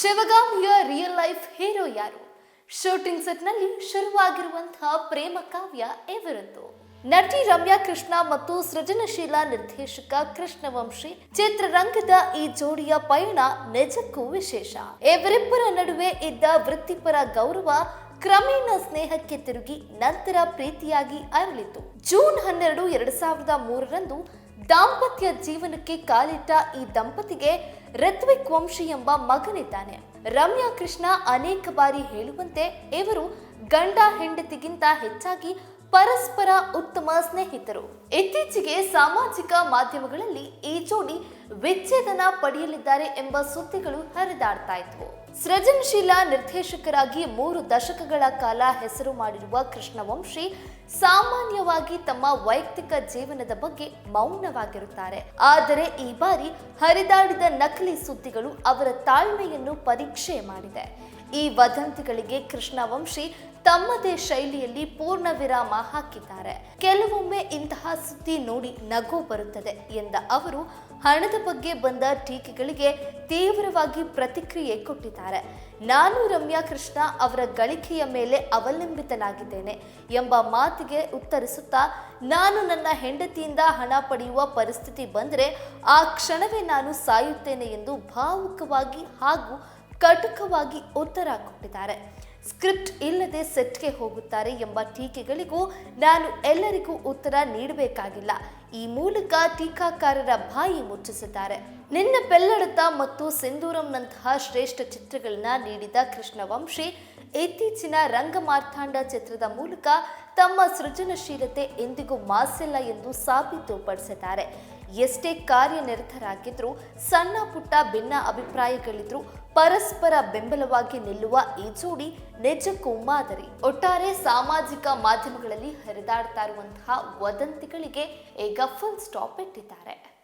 ಶಿವಗಾಮಿಯ real life hero ಯಾರು? Shooting ಸೆಟ್ನಲ್ಲಿ ಶುರುವಾಗಿರುವಂತಹ ಪ್ರೇಮ ಕಾವ್ಯ ಇವರದ್ದು ನಟಿ ರಮ್ಯಾ ಕೃಷ್ಣ ಮತ್ತು ಸೃಜನಶೀಲ ನಿರ್ದೇಶಕ ಕೃಷ್ಣವಂಶಿ ಚಿತ್ರರಂಗದ ಈ ಜೋಡಿಯ ಪಯಣ ನಿಜಕ್ಕೂ ವಿಶೇಷ. ಇವರಿಬ್ಬರ ನಡುವೆ ಇದ್ದ ವೃತ್ತಿಪರ ಗೌರವ ಕ್ರಮೇಣ ಸ್ನೇಹಕ್ಕೆ ತಿರುಗಿ ನಂತರ ಪ್ರೀತಿಯಾಗಿ ಅರಳಿತು. ಜೂನ್ ಹನ್ನೆರಡು, ಎರಡ್ ಸಾವಿರದ ಮೂರರಂದು ದಾಂಪತ್ಯ ಜೀವನಕ್ಕೆ ಕಾಲಿಟ್ಟ ಈ ದಂಪತಿಗೆ ಋತ್ವಿಕ್ ವಂಶಿ ಎಂಬ ಮಗನಿದ್ದಾನೆ. ರಮ್ಯಾ ಕೃಷ್ಣ ಅನೇಕ ಬಾರಿ ಹೇಳುವಂತೆ ಇವರು ಗಂಡ ಹೆಂಡತಿಗಿಂತ ಹೆಚ್ಚಾಗಿ ಪರಸ್ಪರ ಉತ್ತಮ ಸ್ನೇಹಿತರು. ಇತ್ತೀಚೆಗೆ ಸಾಮಾಜಿಕ ಮಾಧ್ಯಮಗಳಲ್ಲಿ ಈ ಜೋಡಿ ವಿಚ್ಛೇದನ ಪಡೆಯಲಿದ್ದಾರೆ ಎಂಬ ಸುದ್ದಿಗಳು ಹರಿದಾಡ್ತಾ ಇದ್ವು. ಸೃಜನಶೀಲ ನಿರ್ದೇಶಕರಾಗಿ ಮೂರು ದಶಕಗಳ ಕಾಲ ಹೆಸರು ಮಾಡಿರುವ ಕೃಷ್ಣವಂಶಿ ಸಾಮಾನ್ಯವಾಗಿ ತಮ್ಮ ವೈಯಕ್ತಿಕ ಜೀವನದ ಬಗ್ಗೆ ಮೌನವಾಗಿರುತ್ತಾರೆ. ಆದರೆ ಈ ಬಾರಿ ಹರಿದಾಡಿದ ನಕಲಿ ಸುದ್ದಿಗಳು ಅವರ ತಾಳ್ಮೆಯನ್ನು ಪರೀಕ್ಷೆ ಮಾಡಿದೆ. ಈ ವದಂತಿಗಳಿಗೆ ಕೃಷ್ಣವಂಶಿ ತಮ್ಮದೇ ಶೈಲಿಯಲ್ಲಿ ಪೂರ್ಣ ವಿರಾಮ ಹಾಕಿದ್ದಾರೆ. ಕೆಲವೊಮ್ಮೆ ಇಂತಹ ಸುದ್ದಿ ನೋಡಿ ನಗು ಬರುತ್ತದೆ ಎಂದ ಅವರು, ಹಣದ ಬಗ್ಗೆ ಬಂದ ಟೀಕೆಗಳಿಗೆ ತೀವ್ರವಾಗಿ ಪ್ರತಿಕ್ರಿಯೆ ಕೊಟ್ಟಿದ್ದಾರೆ. ನಾನು ರಮ್ಯಾ ಕೃಷ್ಣ ಅವರ ಗಳಿಕೆಯ ಮೇಲೆ ಅವಲಂಬಿತನಾಗಿದ್ದೇನೆ ಎಂಬ ಮಾತಿಗೆ ಉತ್ತರಿಸುತ್ತಾ, ನಾನು ನನ್ನ ಹೆಂಡತಿಯಿಂದ ಹಣ ಪಡೆಯುವ ಪರಿಸ್ಥಿತಿ ಬಂದರೆ ಆ ಕ್ಷಣವೇ ನಾನು ಸಾಯುತ್ತೇನೆ ಎಂದು ಭಾವುಕವಾಗಿ ಹಾಗೂ ಕಟುಕವಾಗಿ ಉತ್ತರ ಕೊಟ್ಟಿದ್ದಾರೆ. ಸ್ಕ್ರಿಪ್ಟ್ ಇಲ್ಲದೆ ಸೆಟ್ಗೆ ಹೋಗುತ್ತಾರೆ ಎಂಬ ಟೀಕೆಗಳಿಗೂ ನಾನು ಎಲ್ಲರಿಗೂ ಉತ್ತರ ನೀಡಬೇಕಾಗಿಲ್ಲ. ಈ ಮೂಲಕ ಟೀಕಾಕಾರರ ಬಾಯಿ ಮುಚ್ಚಿಸಿದ್ದಾರೆ. ನಿನ್ನ ಬೆಲ್ಲಡತ ಮತ್ತು ಸಿಂಧೂರಂನಂತಹ ಶ್ರೇಷ್ಠ ಚಿತ್ರಗಳನ್ನ ನೀಡಿದ ಕೃಷ್ಣವಂಶಿ, ಇತ್ತೀಚಿನ ರಂಗಮಾರ್ಥಾಂಡ ಚಿತ್ರದ ಮೂಲಕ ತಮ್ಮ ಸೃಜನಶೀಲತೆ ಎಂದಿಗೂ ಮಾಸಿಲ್ಲ ಎಂದು ಸಾಬೀತುಪಡಿಸಿದ್ದಾರೆ. ಎಷ್ಟೇ ಕಾರ್ಯನಿರತರಾಗಿದ್ದರೂ ಸಣ್ಣ ಪುಟ್ಟ ಭಿನ್ನ ಅಭಿಪ್ರಾಯಗಳಿದ್ರೂ ಪರಸ್ಪರ ಬೆಂಬಲವಾಗಿ ನಿಲ್ಲುವ ಈ ಜೋಡಿ ನಿಜಕ್ಕೂ ಮಾದರಿ. ಒಟ್ಟಾರೆ ಸಾಮಾಜಿಕ ಮಾಧ್ಯಮಗಳಲ್ಲಿ ಹರಿದಾಡ್ತಾ ಇರುವಂತಹ ವದಂತಿಗಳಿಗೆ ಈಗ ಫುಲ್ ಸ್ಟಾಪ್ ಇಟ್ಟಿದ್ದಾರೆ.